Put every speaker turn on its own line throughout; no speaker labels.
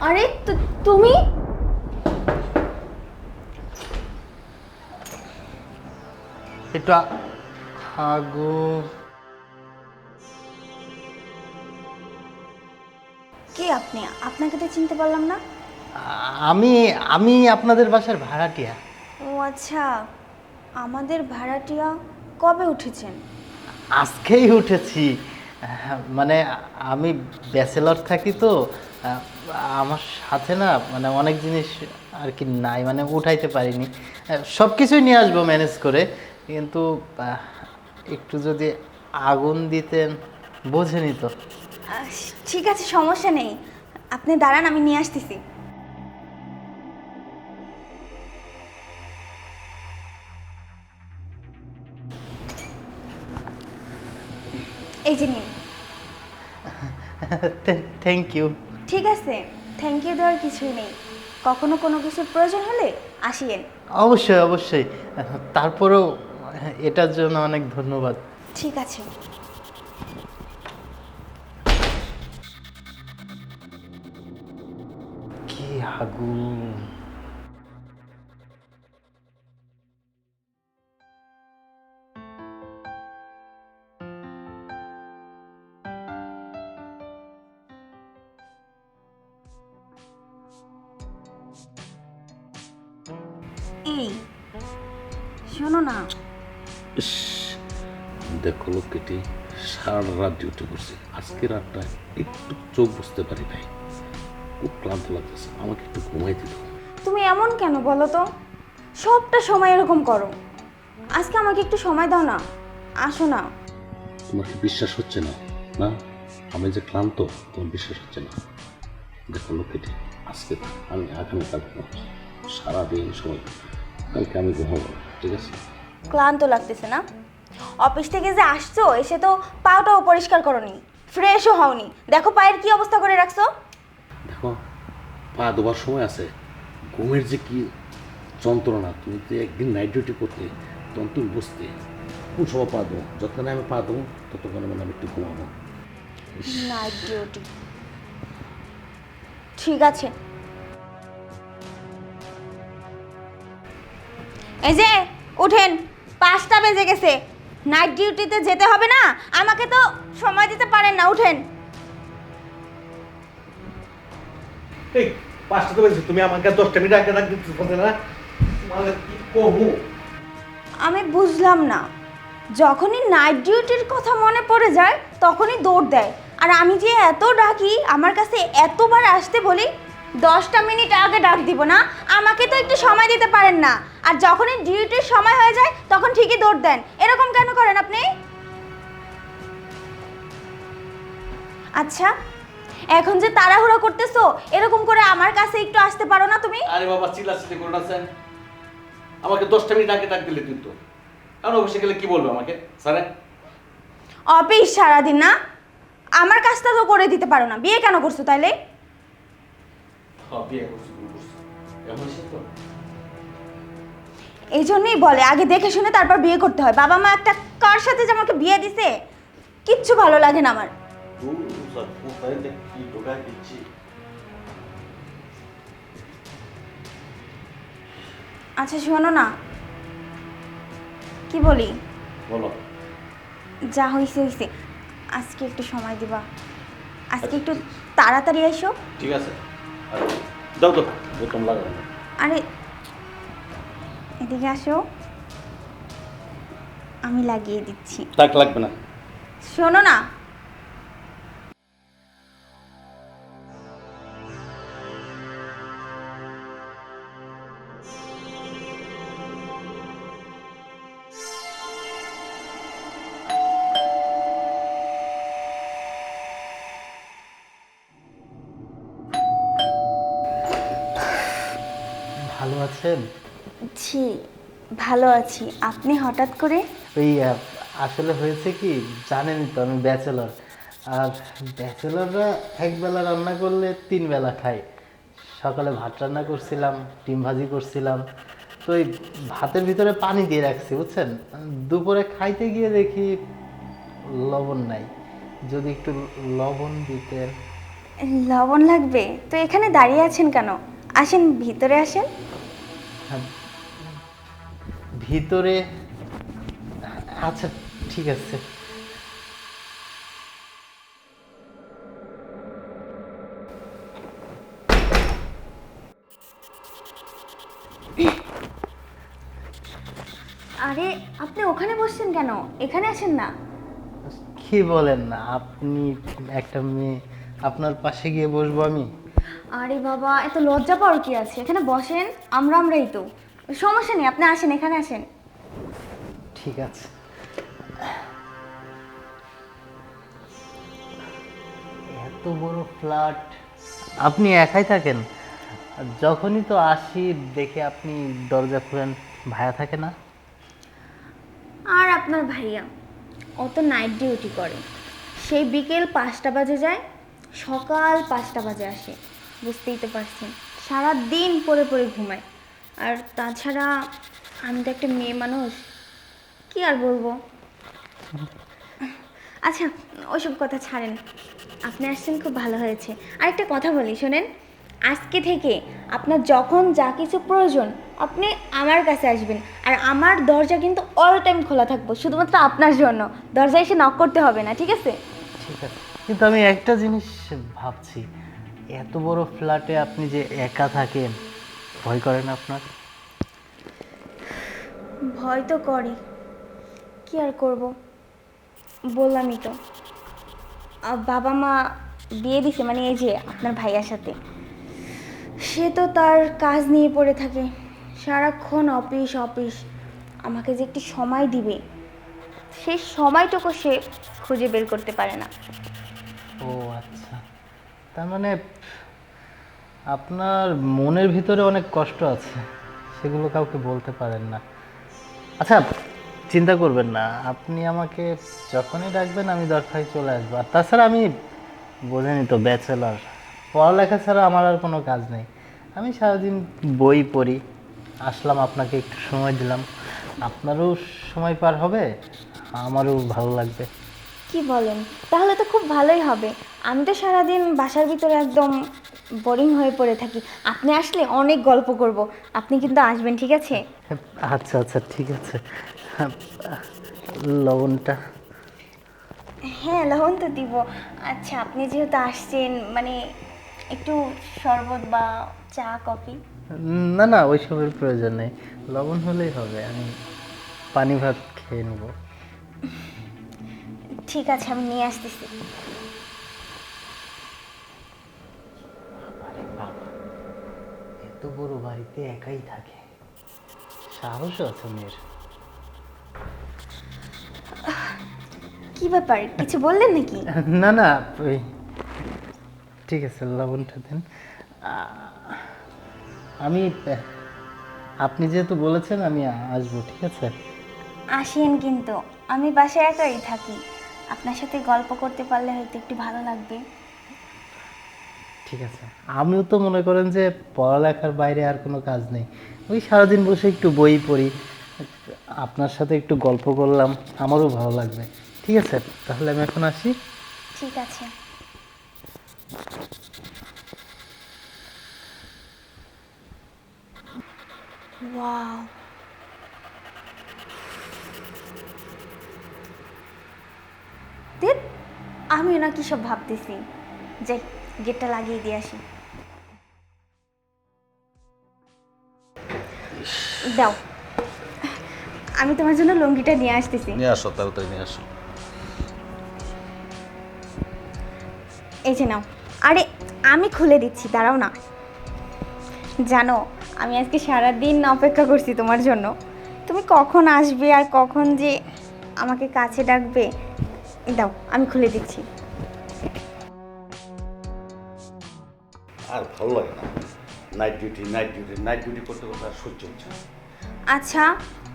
আরে তুমি?
একটু আ-
কে আপনি? আপনাকে তো চিনতে পারলাম না।
আমি আমি আপনাদের বাসার ভাড়াটিয়া।
ও আচ্ছা আমাদের ভাড়াটিয়া কবে উঠেছেন?
আজকেই উঠেছি। মানে আমি ব্যাচেলর থাকি তো, আমার সাথে না মানে অনেক জিনিস আর কি নাই মানে উঠাইতে পারিনি। সব কিছুই নিয়ে আসব ম্যানেজ করে, কিন্তু, একটু যদি আগুন দিতেন বোঝেনি তো
ঠিক আছে, সমস্যা নেই। আপনি দাঁড়ান, আমি নিয়ে আসতেছি। এই যে নিন।
থ্যাংক ইউ
ঠিক আছে থ্যাংক ইউ দেওয়ার কিছুই নেই। কখনো কোনো কিছুর প্রয়োজন হলে আসিয়েন।
অবশ্যই অবশ্যই। তারপরেও এটার জন্য অনেক ধন্যবাদ।
ঠিক আছে।
কি আগুন
এই শোনো না।
ইস, দেখো লোকটি সারা রাত ডিউটি করছে। আজকে রাতটা একটু চোখ বুঝতে পারি নাই। খুব ক্লান্ত লাগতেছে আমাকে একটু ঘুমাই দিল
তুমি এমন কেন বলো তো? সবটা সময় এরকম করো। আজকে আমাকে একটু সময় দাও না। আসো না।
তোমার বিশ্বাস হচ্ছে না না? আমি যে ক্লান্ত তোমার বিশ্বাস হচ্ছে না। দেখো লোকটি আজকে আমি আগামীকাল সারাদিন সময় কালকে আমি ঘুমাবো ঠিক আছে?
ক্লান্ত লাগতেছে না? অফিস থেকে যে আসছো এসে তো পাওটাও পরিষ্কার করনি ফ্রেশও হওনি। দেখো পায়ের কি অবস্থা করে রাখছো?
দেখো পা দেওয়ার সময় আছে। ঘুমের যে কি যন্ত্রণা তুমি তো একদিন নাইট ডিউটি করতে তখন তুমি বুঝতে। কোন সময় পা দেবো যতক্ষণে আমি পা দেবো ততক্ষণে মানে আমি একটু ঘুমাবো।
নাইট ডিউটি ঠিক আছে। এই যে উঠেন পাঁচটা বেজে গেছে। নাইট ডিউটিতে যেতে হবে না? আমাকে তো সময় দিতে পারেন না উঠেন।
এই পাঁচটা তো বলছি তুমি আমাকে দশটা মিনিট আগে রাখ দিতে না। কি কহু
আমি বুঝলাম না। যখনই নাইট ডিউটির কথা মনে পড়ে যায় তখনই দৌড় দেয়। আর আমি যে এত ডাকি আমার কাছে এতবার আসতে বলি দশটা মিনিট আগে ডাক দিব না। আমাকে তো একটু সময় দিতে পারেন না। আর যখনই ডিউটির সময় হয়ে যায় তখন ঠিকই দৌড় দেন। এরকম কেন করেন আপনি? আচ্ছা এখন যে তাড়াহুড়ো করতেছো এরকম করে আমার কাছে একটু আসতে পারো না তুমি?
আরে বাবা চিল্লা চিল্লি করো না স্যার। আমাকে দশটা মিনিট আগে ডাক দিলে কিন্তু কারণ অফিসে গেলে কি বলব আমাকে স্যারে?
অফিস সারাদিন না আমার কাজটা তো করে দিতে পারো না। বিয়ে কেন করছ তাইলে?
বিয়ে করছি এমন সে তো
এই জন্যই বলে আগে দেখে শুনে তারপর বিয়ে করতে হয়। বাবা মা একটা কার সাথে যে আমাকে বিয়ে দিছে? কিচ্ছু ভালো লাগে না আমার। আচ্ছা শোনো না। কি বলি?
বলো।
যা হইছে হইছে। আজকে একটু সময় দিবা। আজকে একটু তাড়াতাড়ি এসো
ঠিক আছে। দাও তো বোতাম লাগাও।
আরে এদিকে আসো। আমি লাগিয়ে দিচ্ছি।
তাক লাগবে না।
শোনো না।
ভালো আছেন?
ভালো আছি। আপনি হঠাৎ করে?
ওই আসলে হয়েছে কি জানেনই তো আমি ব্যাচেলর। আর ব্যাচেলররা একবেলা রান্না করলে তিন বেলা খায়। সকালে ভাত রান্না করছিলাম ডিম ভাজি করছিলাম। তো ওই ভাতের ভিতরে পানি দিয়ে রাখছি বুঝছেন? দুপুরে খাইতে গিয়ে দেখি লবণ নাই। যদি একটু লবণ দিতেন
লবণ লাগবে? তো এখানে দাঁড়িয়ে আছেন কেন? আসেন ভিতরে আসেন।
হ্যাঁ, ভিতরে আচ্ছা ঠিক আছে।
আরে আপনি ওখানে বসছেন কেন? এখানে আসেন না।
কি বলেন না আপনি একটা মেয়ে আপনার পাশে গিয়ে বসবো আমি?
আরে বাবা এত লজ্জা পাওয়ার কি আছে? এখানে বসেন আমরা আমরাই তো। সমস্যা নেই আপনি আসেন এখানে আসেন।
ঠিক আছে। এত বড় ফ্ল্যাট আপনি একাই থাকেন? যখনই তো আসি দেখে আপনি দরজা খুলেন ভায়া থাকে না?
আর আপনার ভাইয়া অত নাইট ডিউটি করে। সেই বিকেল পাঁচটা বাজে যায় সকাল পাঁচটা বাজে আসে। বুঝতেই তো পারছেন সারা দিন পরে পরে ঘুমায়। আর তাছাড়া আমি তো একটা মেয়ে মানুষ, কি আর বলব? আচ্ছা ওইসব কথা ছাড়েন। আপনি আসছেন, খুব ভালো হয়েছে। আরেকটা কথা বলি, শোনেন। আজকে থেকে আপনার যখন যা কিছু প্রয়োজন, আপনি আমার কাছে আসবেন। আর আমার দরজা কিন্তু অল টাইম খোলা থাকব, শুধুমাত্র আপনার জন্য। দরজা এসে নক করতে হবে না, ঠিক আছে?
ঠিক আছে। কিন্তু আমি একটা জিনিস ভাবছি, এত বড় ফ্ল্যাটে আপনি যে একা থাকেন ভয় করেন আপনার?
ভয় তো করে। কি আর করব? বললামই তো। বাবা মা বিয়ে দিছে মানে এই যে আপনার ভাইয়ার সাথে। সে তো তার কাজ নিয়ে পড়ে থাকে। সারাক্ষণ অফিস অফিস। আমাকে যে একটি সময় দিবে। সেই সময়টুকু সে খুঁজে বের করতে পারে না।
ও আচ্ছা। তার মানে আপনার মনের ভিতরে অনেক কষ্ট আছে, সেগুলো কাউকে বলতে পারেন না। আচ্ছা চিন্তা করবেন না, আপনি আমাকে যখনই ডাকবেন আমি দরকার চলে আসব। আর তাছাড়া আমি বোঝেনি তো, ব্যাচেলার। পড়ালেখা ছাড়া আমার আর কোনো কাজ নেই। আমি সারাদিন বই পড়ি। আসলাম, আপনাকে একটু সময় দিলাম। আপনারও সময় পার হবে, আমারও ভালো লাগবে।
কি বলেন? তাহলে তো খুব ভালোই হবে। আমি তো সারাদিন বাসার ভিতরে একদম বোরিং হয়ে পড়ে থাকি। আপনি আসলে অনেক গল্প করব। আপনি কিন্তু আসবেন ঠিক আছে?
আচ্ছা আচ্ছা ঠিক আছে। লবণটা।
হ্যাঁ লবণ তো দিব। আচ্ছা আপনি যেহেতু আসছেন মানে একটু শরবত বা চা কফি?
না না ওইসবের প্রয়োজন নেই। লবণ হলেই হবে আমি পানি ভাত খেয়ে নেব।
ঠিক আছে আমি নিয়ে আসতেছি
এত বড় বাড়িতে একাই থাকে। সাহস আছে মেয়ের।
কি ব্যাপার? কিছু বললেন নাকি?
না না ওই ঠিক আছে লবণটা দেন। আমি আপনি যেহেতু বলেছেন আমি আসব ঠিক আছে?
আসেন কিন্তু। আমি বাসায় একাই থাকি। আপনার সাথে গল্প করতে পারলে হয়তো একটু ভালো লাগবে।
ঠিক আছে। আমিও তো মনে করেন যে পড়ালেখার বাইরে আর কোনো কাজ নেই। ওই সারাদিন বসে একটু বই পড়ি। আপনার সাথে একটু গল্প করলাম আমারও ভালো লাগবে। ঠিক আছে তাহলে আমি এখন আসি।
ঠিক আছে। ওয়াও। দেখ আমিও না কি সব ভাবতেছি যে গেটটা লাগিয়ে দিয়ে আসি। দাও। আমি তোমার জন্য লুঙ্গিটা নিয়ে আসতেছি।
নিয়ে আসো তাড়াতাড়ি নিয়ে আসো।
এই যে নাও। আরে আমি খুলে দিচ্ছি দাঁড়াও না। জানো আমি আজকে সারা দিন অপেক্ষা করছি তোমার জন্য। তুমি কখন আসবে আর কখন যে আমাকে কাছে ডাকবে দাও আমি খুলে দিচ্ছি।
আর ভালো লাগে না। Night duty night duty night duty করতে করতে আর সহ্য হচ্ছে না।
আচ্ছা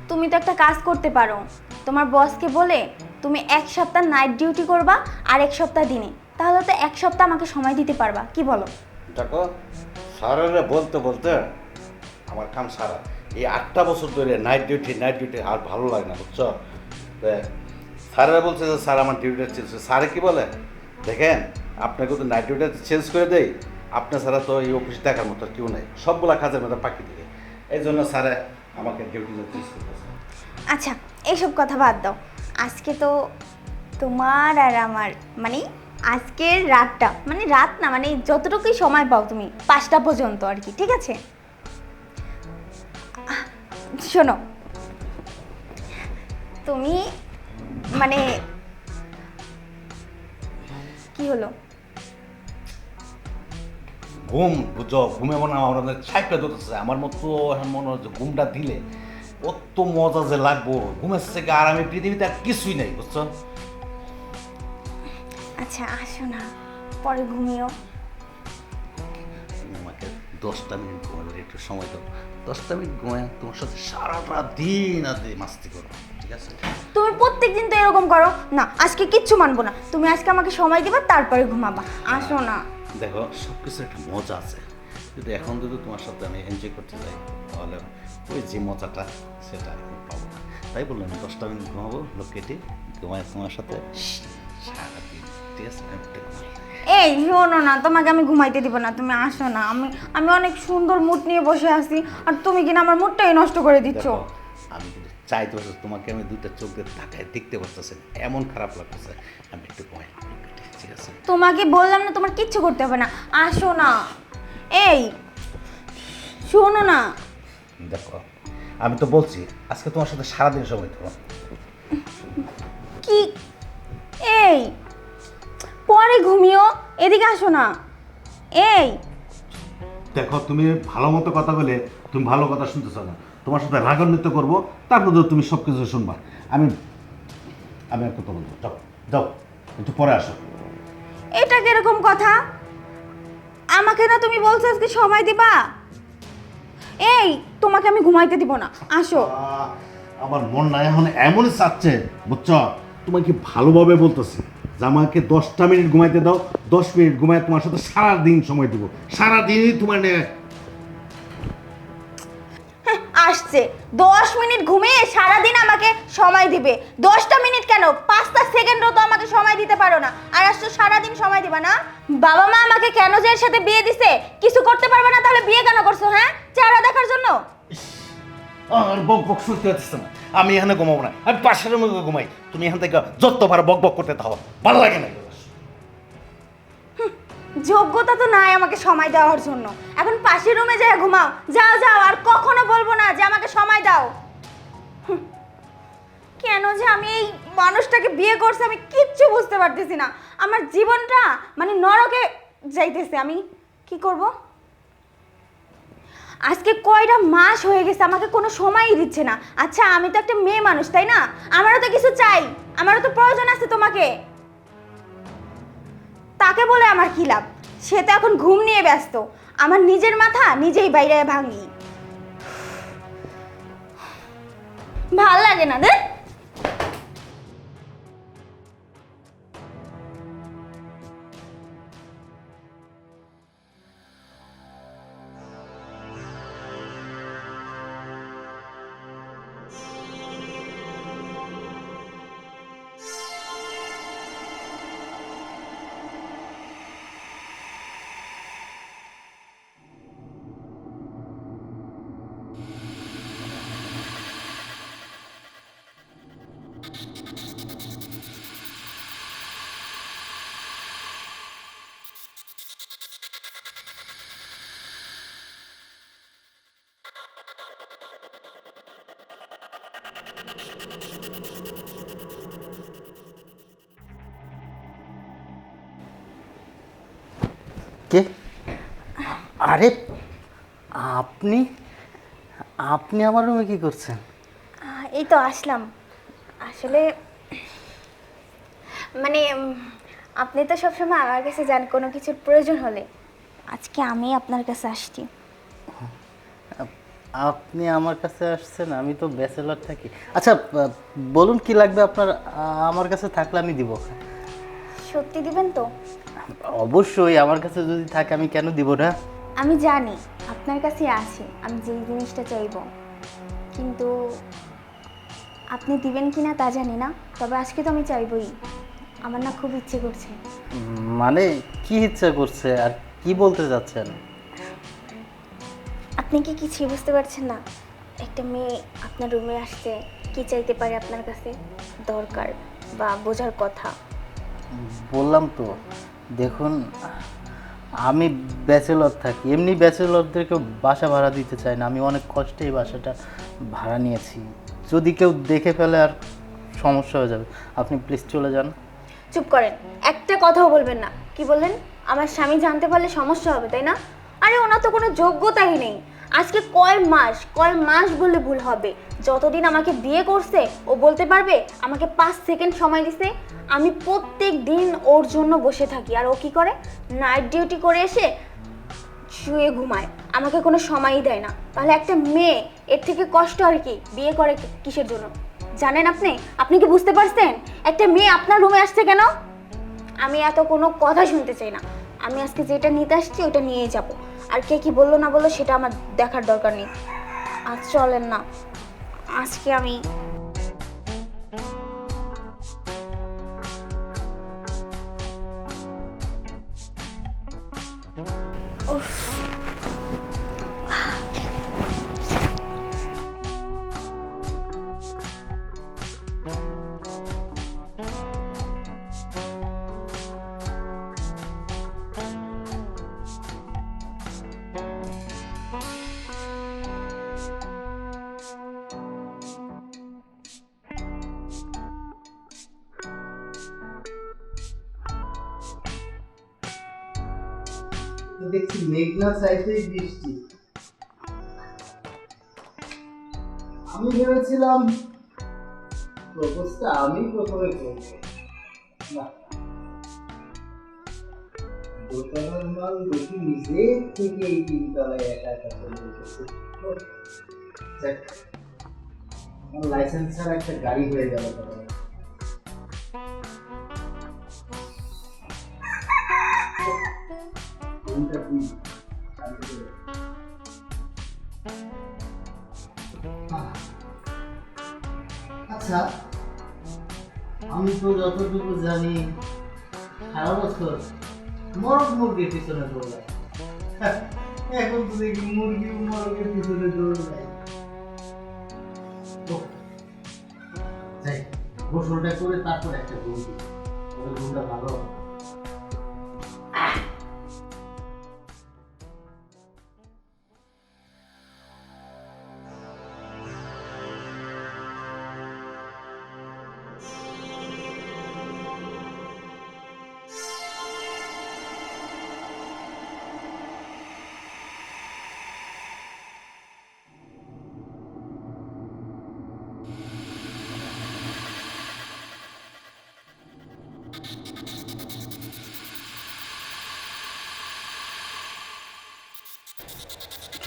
তুমি তো একটা কাজ করতে পারো। তোমার বসকে বলে তুমি এক সপ্তাহ নাইট ডিউটি করবা আর এক সপ্তাহ দিনে। তাহলে তো এক সপ্তাহ আমাকে সময় দিতে পারবা। কি বলো?
দেখো সারারে বলতে বলতে আমার কাম সারা। এই আটটা বছর ধরে নাইট ডিউটি নাইট ডিউটি আর ভালো লাগে না বুঝছ? তা স্যারেরা বলছে যে স্যার আমার ডিউটিটা চেঞ্জ স্যারে কি বলে? দেখেন আপনাকে তো নাইট ডিউটিটা চেঞ্জ করে দেই। আপনার ছাড়া তো এই অফিসে দেখার মতো কেউ নেই। সবগুলা কাজের মধ্যে পাখি দিকে এই জন্য স্যারে আমাকে ডিউটিটা চেঞ্জ
আচ্ছা এইসব কথা বাদ দাও। আজকে তো তোমার আর আমার মানে আজকের রাতটা মানে রাত না মানে যতটুকুই সময় পাও তুমি, পাঁচটা পর্যন্ত আর কি, ঠিক আছে? শোনো। তুমি মানে কি হলো?
ঘুম ঘুমে মনে হয় আমার ছাইপে ধরতেছে। আমার মতো এখন মনে হচ্ছে ঘুমটা দিলে কত মজা যে লাগবো। ঘুমের থেকে আর আমি পৃথিবীতে আর কিছুই নেই বুঝছ?
আচ্ছা আসো না। পরে ঘুমিও।
আমাকে দশটা মিনিট ঘুমাবে একটু সময় দাও। দশটা মিনিট ঘুমায় তোমার সাথে সারাটা দিন আর মাস্তি করো ঠিক আছে?
তুমি প্রত্যেক দিন তো এরকম করো। না আজকে কিচ্ছু মানবো না। তুমি আজকে আমাকে সময় দিবা তারপরে ঘুমাবা। আসো না।
দেখো সব কিছুর একটা মজা আছে। কিন্তু এখন যদি তোমার সাথে আমি এনজয় করতে যাই তাহলে ওই যে মজাটা সেটা আমি পাবো না। তাই বললাম দশটা মিনিট ঘুমাবো লোক কেটে ঘুমায় তোমার সাথে। সারাদিন।
এই শোনো না তোমাকে আমি ঘুমাইতে দিব না তুমি আসো না। আমি আমি অনেক সুন্দর মুড নিয়ে বসে আছি আর তুমি কিনা আমার মুডটাই নষ্ট করে দিচ্ছ।
আমি কিন্তু চাইতে পারছি তোমাকে আমি দুইটা চোখ দিয়ে দেখতে পারতেছি এমন খারাপ লাগতেছে আমি একটু ঘুমাই। ঠিক আছে।
তোমাকে বললাম না তোমার কিচ্ছু করতে হবে না। আসো না। এই শোনো না।
দেখো আমি তো বলছি আজকে তোমার সাথে সারাদিন সময় দেবো।
কি? এই পরে ঘুমিও এদিকে আসো না। এই।
দেখো তুমি ভালো মতো কথা বলে তুমি ভালো কথা শুনতে চাও না। তোমার সাথে রাগান্বিত করব তারপর তো তুমি সব কিছু শুনবা। আমি আমি আর কথা বলব যাও যাও একটু পরে আসো।
এটা কীরকম কথা? আমাকে না তুমি বলছো আজকে সময় দিবা? এই, তোমাকে আমি ঘুমাইতে দিব না। আসো।
আমার মন না এখন এমনই চাচ্ছে, বুঝছ? তোমাকে ভালোভাবে বলতেছি আমাকে দশটা মিনিট ঘুমাইতে দাও, দশ মিনিট ঘুমাই তোমার সাথে সারাদিন সময় দেবো। সারাদিনই তোমার
আসছে। দশ মিনিট ঘুমিয়ে সারাদিন আমাকে সময় দিবে। দশটা মিনিট কেন? পাঁচটা সেকেন্ডও তো আমাকে সময় দিতে পারো না। আর আসছো সারাদিন সময় দিবা না? বাবা মা আমাকে কেন যে এর সাথে বিয়ে দিছে? কিছু করতে পারবে না, তাহলে বিয়ে কেন করছ হ্যাঁ? চেহারা দেখার জন্য?
আর বক বক শুনতে হচ্ছে না। আমি এখানে ঘুমাবো না। আমি পাশের রুমে ঘুমাই। তুমি এখান থেকে যত পারো বক বক করতে থাকো। ভালো লাগে না।
যোগ্যতা তো নাই আমাকে সময় দেওয়ার জন্য। এখন পাশের রুমে যায় ঘুমাও। যাও যাও, আর কখনো বলব না যে আমাকে সময় দাও। কেন যে আমি এই মানুষটাকে বিয়ে করছি আমি কিচ্ছু বুঝতে পারতেছি না। আমার জীবনটা মানে নরকে যাইতেছে। আমি কি করব? আজকে কয়টা মাস হয়ে গেছে, আমাকে কোনো সময়ই দিচ্ছে না। আচ্ছা আমি তো একটা মেয়ে মানুষ, তাই না? আমারও তো কিছু চাই। আমারও তো প্রয়োজন আছে তোমাকে। তাকে বলে আমার কি লাভ? সে তো এখন ঘুম নিয়ে ব্যস্ত। আমার নিজের মাথা নিজেই বাইরে ভাঙি ভালো লাগে না দেখ
কে? আরে আপনি আপনি আমার রুমে কি করছেন?
এই তো আসলাম। আসলে মানে আপনি তো সবসময় আমার কাছে যান কোনো কিছুর প্রয়োজন হলে। আজকে আমি আপনার কাছে আসছি।
আপনি আমার কাছে আসছেন আমি তো ব্যাচেলর থাকি। আচ্ছা বলুন কি লাগবে আপনার? আমার কাছে থাকলে আমি দিব।
সত্যি দিবেন তো?
অবশ্যই আমার কাছে যদি থাকে আমি কেন দিব না?
আমি জানি আপনার কাছে আছে আমি যেই জিনিসটা চাইব। কিন্তু আপনি দিবেন কি না তা জানি না তবে আজকে তো আমি চাইবই। আমার না খুব ইচ্ছে করছে।
মানে কি ইচ্ছা করছে আর কি বলতে যাচ্ছেন
আপনি কি কিছুই বুঝতে পারছেন না? একটা মেয়ে আপনার রুমে আসতে কি চাইতে পারে আপনার কাছে? দরকার বা বোঝার কথা।
বললাম তো দেখুন আমি ব্যাচেলর থাকি এমনি ব্যাচেলরদেরকে বাসা ভাড়া দিতে চাই না আমি অনেক কষ্টে এই বাসাটা ভাড়া নিয়েছি। যদি কেউ দেখে ফেলে আর সমস্যা হয়ে যাবে, আপনি প্লিজ চলে যান।
চুপ করেন, একটা কথাও বলবেন না। কি বললেন? আমার স্বামী জানতে পারলে সমস্যা হবে, তাই না? আরে ওনার তো কোনো যোগ্যতাই নেই। আজকে কয় মাস কয় মাস বললে ভুল হবে? যতদিন আমাকে বিয়ে করছে, ও বলতে পারবে, আমাকে পাঁচ সেকেন্ড সময় দিছে। আমি প্রত্যেক দিন ওর জন্য বসে থাকি। আর ও কি করে? নাইট ডিউটি করে এসে শুয়ে ঘুমায়। আমাকে কোনো সময়ই দেয় না। তাহলে একটা মেয়ে, এর থেকে কষ্ট আর কি? বিয়ে করে কিসের জন্য? জানেন আপনি? আপনি কি বুঝতে পারছেন? একটা মেয়ে আপনার রুমে আসছে কেন? আমি এত কোনো কথা শুনতে চাই না। আমি আজকে যেটা নিতে আসছি, ওটা নিয়েই যাব। আর কে কি বলল না বলল, সেটা আমার দেখার দরকার নেই। আজ চলেন না। আজকে আমি উফ।
দেখছি মেঘনা চাইতেই বৃষ্টি। আমি ভেবেছিলাম প্রপোজটা আমি প্রথমে করব। লাইসেন্স ছাড়া একটা গাড়ি হয়ে গেল। তাহলে কোনটা আচ্ছা আমি তো যতটুকু জানি, সারা বছর মরক মুরগির পিছনে দৌড়ায়। এখন তো দেখি মুরগি মরকের পিছনে দৌড়ায়। গোসলটা করে তারপর একটা ঘুম দিই। ঘুমটা ভালো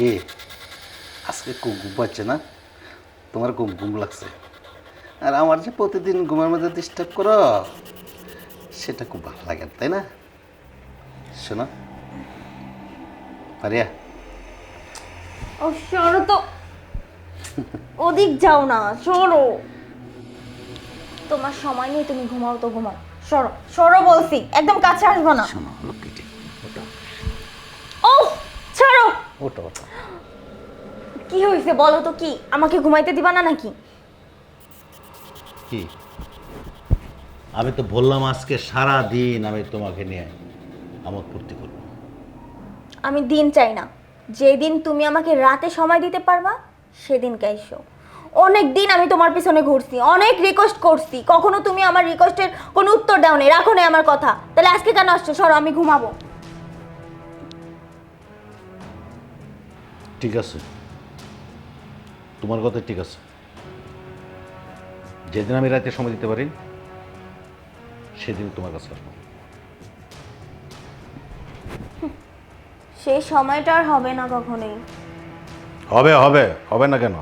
কে? আজকে খুব ঘুম পাচ্ছে না? তোমার খুব ঘুম লাগছে। আর আমার যে প্রতিদিন ঘুমের মধ্যে ডিস্টার্ব করো সেটা খুব ভালো লাগে তাই না? শোনো। পারিয়া।
ও সরো তো। ওদিক যাও না সরো তোমার সময় নেই তুমি ঘুমাও তো ঘুমাও। সরো সরো বলছি একদম কাছে আসব না।
শোনো লক্ষ্মীটি ওটা
ও ছাড়ো
ওটা ওটা
কি হয়েছে বলো তো কি? আমাকে ঘুমাইতে দিবা না নাকি?
কি? আমি তো বললাম আজকে সারা দিন আমি তোমাকে নিয়ে আমোদ ফুর্তি করব।
আমি দিন চাই না। যেদিন তুমি আমাকে রাতে সময় দিতে পারবা সেদিন এসো। অনেক দিন আমি তোমার পিছনে ঘুরছি অনেক রিকোয়েস্ট করছি। কখনো তুমি আমার রিকোয়েস্টের কোনো উত্তর দাও নি রাখো না আমার কথা। তাহলে আজকে কেন আসছো? সরো আমি ঘুমাবো।
ঠিক আছে। তোমার কথা ঠিক আছে। যেদিন আমি রাতে সময় দিতে পারি সেদিন তোমার কাছে আসব।
সেই সময়টা আর হবে না কখনোই।
হবে হবে হবে না কেন?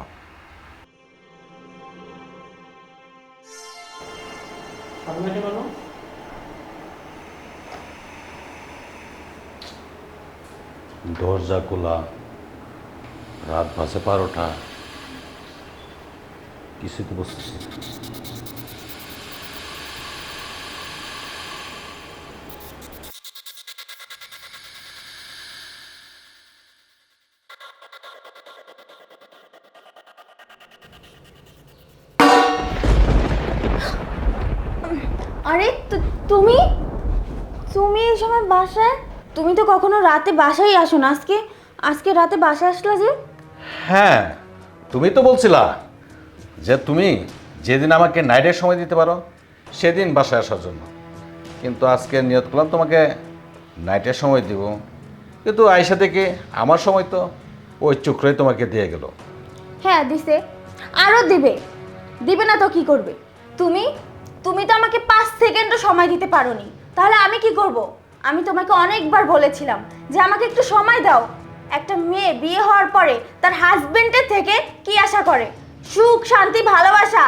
দরজা খোলা রাত বাজে বারোটা।
কিছুই তো
আরে তুমি? তুমি এই সময় বাসায়? তুমি তো কখনো রাতে বাসায় আসো না আজকে আজকে রাতে বাসায় আসলা যে?
হ্যাঁ তুমি তো বলছিলা যে তুমি যেদিন আমাকে নাইটের সময় দিতে পারো, সেদিন বাসায় আসার জন্য। কিন্তু আজকে নিয়ত করলাম তোমাকে নাইটের সময় দিব। কিন্তু আয়সা থেকে আমার সময় তো ওই চুক্রই তোমাকে দিয়ে গেল।
হ্যাঁ দিছে। আরও দিবে। দিবে না তো কি করবে? তুমি তুমি তো আমাকে পাঁচ সেকেন্ডও সময় দিতে পারোনি। তাহলে আমি কি করব? আমি তোমাকে অনেকবার বলেছিলাম যে আমাকে একটু সময় দাও। একটা মেয়ে বিয়ে হওয়ার পরে তার হাজবেন্ডের থেকে কি আশা করে? সুখ, শান্তি, ভালোবাসা।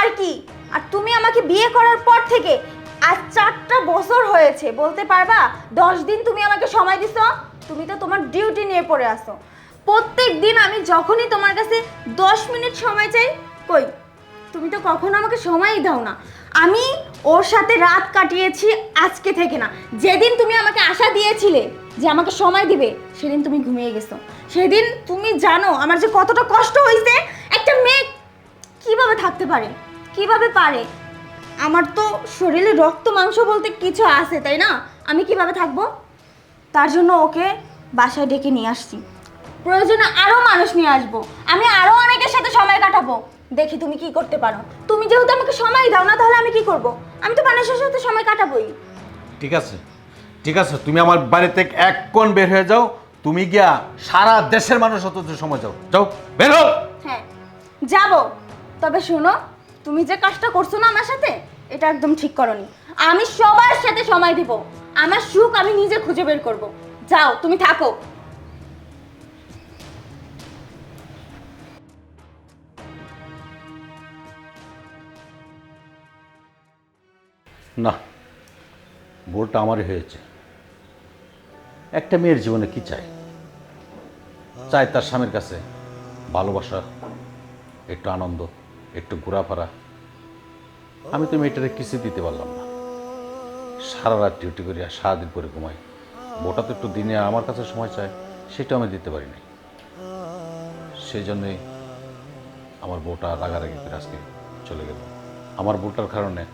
আর কি? আর তুমি আমাকে বিয়ে করার পর থেকে আজ চারটা বছর হয়েছে, বলতে পারবা? দশ দিন তুমি আমাকে সময় দিছো? তুমি তো তোমার ডিউটি নিয়ে পড়ে আসো প্রত্যেক দিন আমি যখনই তোমার কাছে দশ মিনিট সময় চাই, কই? তুমি তো কখনো আমাকে সময়ই দাও না। আমি ওর সাথে রাত কাটিয়েছি আজকে থেকে না। যেদিন তুমি আমাকে আশা দিয়েছিলে যে আমাকে সময় দিবে, সেদিন তুমি ঘুমিয়ে গেছো। সেদিন তুমি জানো আমার যে কতটা কষ্ট হয়েছে, একটা মেয়ে কীভাবে থাকতে পারে, কীভাবে পারে? আমার তো শরীরে রক্ত, মাংস বলতে কিছু আছে, তাই না? আমি কীভাবে থাকব? তার জন্য ওকে বাসায় ডেকে নিয়ে আসছি। প্রয়োজনে আরও মানুষ নিয়ে আসব। আমি আরও অনেকের সাথে সময় কাটাবো। দেখি তুমি কি করতে পারো। তুমি যেহেতু আমাকে সময় দাও না তাহলে আমি কি করব? আমি তো মানুষের সাথে সময় কাটাবোই।
ঠিক আছে ঠিক আছে তুমি আমার বাড়ি থেকে এক কোণ বের হয়ে যাও তুমি গিয়া সারা দেশের মানুষ হতো সময় যাও যাও বের হও!
হ্যাঁ যাব। তবে শুনো তুমি যে কাজটা করছ না আমার সাথে এটা একদম ঠিক করনি। আমি সবার সাথে সময় দিব। আমার সুখ আমি নিজে খুঁজে বের করব। যাও তুমি থাকো।
না, ভুলটা আমারই হয়েছে। একটা মেয়ের জীবনে কি চাই? চাই তার স্বামীর কাছে ভালোবাসা, একটু আনন্দ, একটু ঘোরাফেরা। আমি তো মেয়েটারে কিছু দিতে পারলাম না। সারা রাত ডিউটি করি আর সারাদিন করে ঘুমাই। বউটা তো একটু দিনে আমার কাছে সময় চায় সেটা আমি দিতে পারিনি। সেই জন্যই আমার বউটা রাগারাগি করে আজকে চলে গেল। আমার বউটার কারণে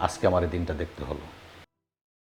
আজকে আমার এই দিনটা দেখতে হলো।